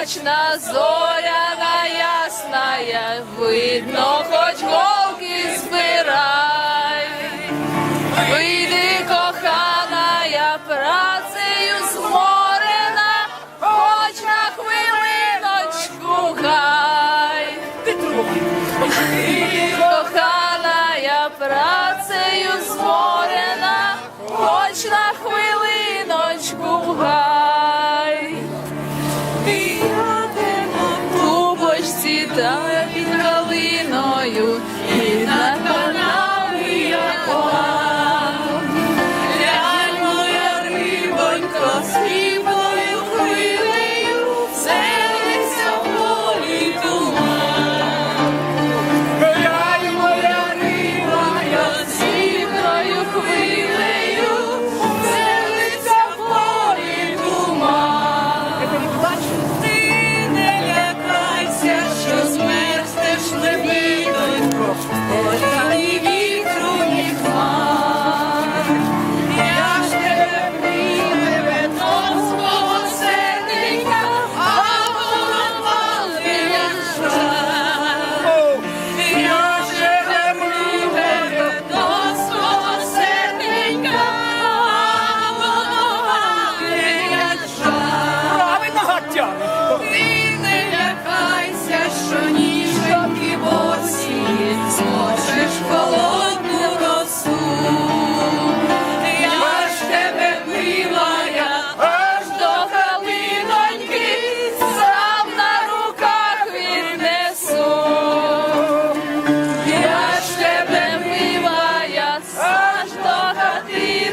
Вічна зоряна ясная, видно, хоч голки збирай. Вийди, кохана, я працею зморена, хоч на хвилиночку гай. Вийди, кохана, я працею Victoria. be